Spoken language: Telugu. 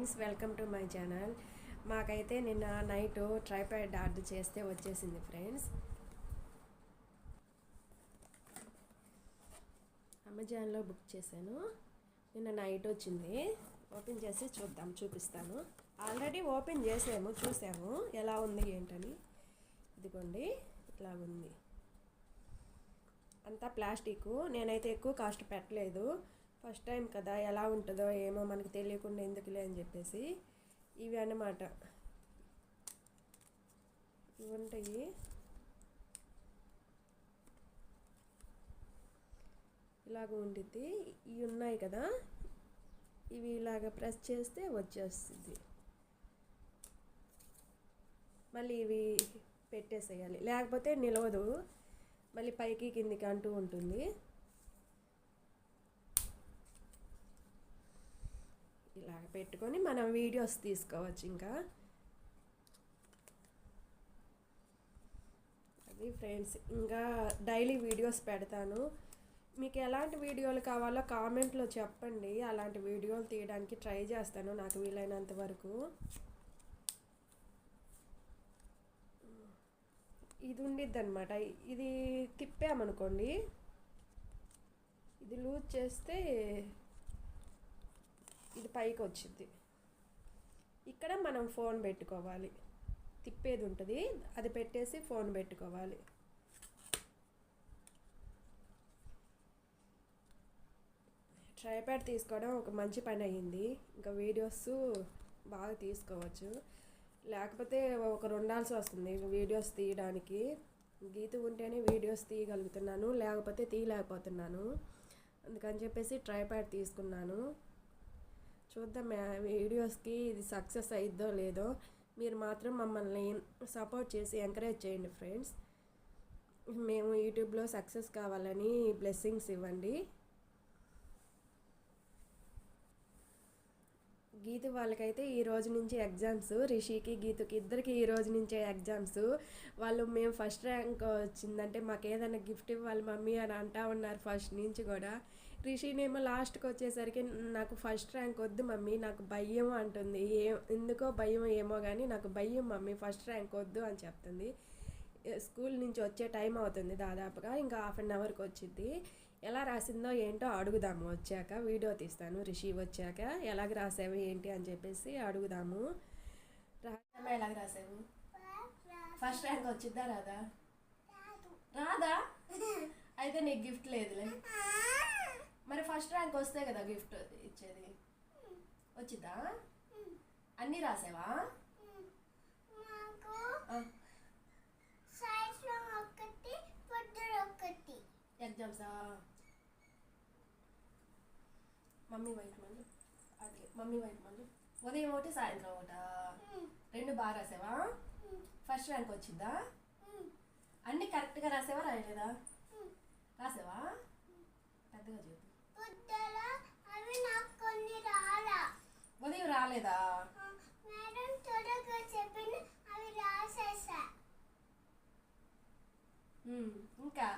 Friends welcome to my channel. మాకైతే నిన్న నైట్ ట్రైపాడ్ ఆర్డర్ చేస్తే వచ్చేసింది ఫ్రెండ్స్. అమెజాన్లో బుక్ చేశాను. నిన్న నైట్ వచ్చింది. ఓపెన్ చేసి చూద్దాం చూపిస్తాను. ఆల్రెడీ ఓపెన్ చేసాము చూసాము. ఎలా ఉంది ఏంటని. ఇదిగోండి ఇట్లా ఉంది. అంతా ప్లాస్టిక్. నేనైతే ఎక్కువ కాస్ట్ పెట్టలేదు. ఫస్ట్ టైం కదా ఎలా ఉంటుందో ఏమో మనకు తెలియకుండా ఎందుకులే అని చెప్పేసి ఇవి అన్నమాట. ఇవి ఉంటాయి. ఇలాగ ఉండిద్ది. ఇవి ఉన్నాయి కదా ఇవి ఇలాగ ప్రెస్ చేస్తే వచ్చేస్తుంది. మళ్ళీ ఇవి పెట్టేసేయాలి. లేకపోతే నిలవదు. మళ్ళీ పైకి కిందికి అంటూ ఉంటుంది. ఇలాగ పెట్టుకొని మనం వీడియోస్ తీసుకోవచ్చు ఇంకా. అది ఫ్రెండ్స్ ఇంకా డైలీ వీడియోస్ పెడతాను. మీకు ఎలాంటి వీడియోలు కావాలో కామెంట్లో చెప్పండి. అలాంటి వీడియోలు తీయడానికి ట్రై చేస్తాను నాకు వీలైనంత వరకు. ఇది ఉండిద్ది అనమాట ఇది తిప్పామనుకోండి ఇది లూజ్ చేస్తే ఇది పైకి వచ్చింది. ఇక్కడ మనం ఫోన్ పెట్టుకోవాలి. తిప్పేది ఉంటుంది. అది పెట్టేసి ఫోన్ పెట్టుకోవాలి. ట్రైప్యాడ్ తీసుకోవడం ఒక మంచి పని అయ్యింది. ఇంకా వీడియోస్ బాగా తీసుకోవచ్చు. లేకపోతే ఒక రెండాల్సి వస్తుంది. వీడియోస్ తీయడానికి. గీత ఉంటేనే వీడియోస్ తీయగలుగుతున్నాను. లేకపోతే తీయలేకపోతున్నాను. అందుకని చెప్పేసి ట్రైప్యాడ్ తీసుకున్నాను. చూద్దాం వీడియోస్కి ఇది సక్సెస్ అయిద్దో లేదో. మీరు మాత్రం మమ్మల్ని సపోర్ట్ చేసి ఎంకరేజ్ చేయండి ఫ్రెండ్స్. మేము యూట్యూబ్లో సక్సెస్ కావాలని బ్లెస్సింగ్స్ ఇవ్వండి. గీత వాళ్ళకైతే ఈ రోజు నుంచి ఎగ్జామ్స్ రిషికి గీతకి ఇద్దరికి ఈ రోజు నుంచే ఎగ్జామ్స్. వాళ్ళు మేము ఫస్ట్ ర్యాంక్ వచ్చిందంటే మాకు ఏదైనా గిఫ్ట్ ఇవ్వాలి మమ్మీ అని అంటా ఉన్నారు ఫస్ట్ నుంచి కూడా. రిషినేమో లాస్ట్కి వచ్చేసరికి నాకు ఫస్ట్ ర్యాంక్ వద్దు మమ్మీ నాకు భయం అంటుంది. ఏ ఎందుకో భయం ఏమో కానీ నాకు భయం మమ్మీ ఫస్ట్ ర్యాంక్ వద్దు అని చెప్తుంది. స్కూల్ నుంచి వచ్చే టైం అవుతుంది దాదాపుగా ఇంకా హాఫ్ అన్ అవర్కి వచ్చింది ఎలా రాసిందో ఏంటో అడుగుదాము. వచ్చాక వీడియో తీస్తాను. రిషి వచ్చాక ఎలాగ రాసావు ఏంటి అని చెప్పేసి అడుగుదాము. రాజమ్మ ఎలాగ రాసావు? ఫస్ట్ ర్యాంక్ వచ్చిద్దా రాదా? రాదా? అయితే నీకు గిఫ్ట్ లేదులే. మరి ఫస్ట్ ర్యాంక్ వస్తే కదా గిఫ్ట్ ఇచ్చేది. వచ్చిద్దా అన్నీ రాసావా మాకు ఆ, సైడ్స్లో ఒకటి పొద్దున ఒకటి ఎగ్జామ్సా మమ్మీ వైట్ మళ్ళీ అదే మమ్మీ వైట్ మళ్ళీ ఉదయం ఒకటి సాయంత్రం ఒకటా రెండు బాగా రాసావా? ఫస్ట్ ర్యాంక్ వచ్చిందా? అన్నీ కరెక్ట్గా రాసావా రాయలేదా? రాసావా? పెద్దగా చెప్పు. పొద్దున అవి నాకు కొన్ని రాలా. ఉదయం రాలేదా? మేడం త్వరగా చెప్పిన అవి రాసేసా. ఇంకా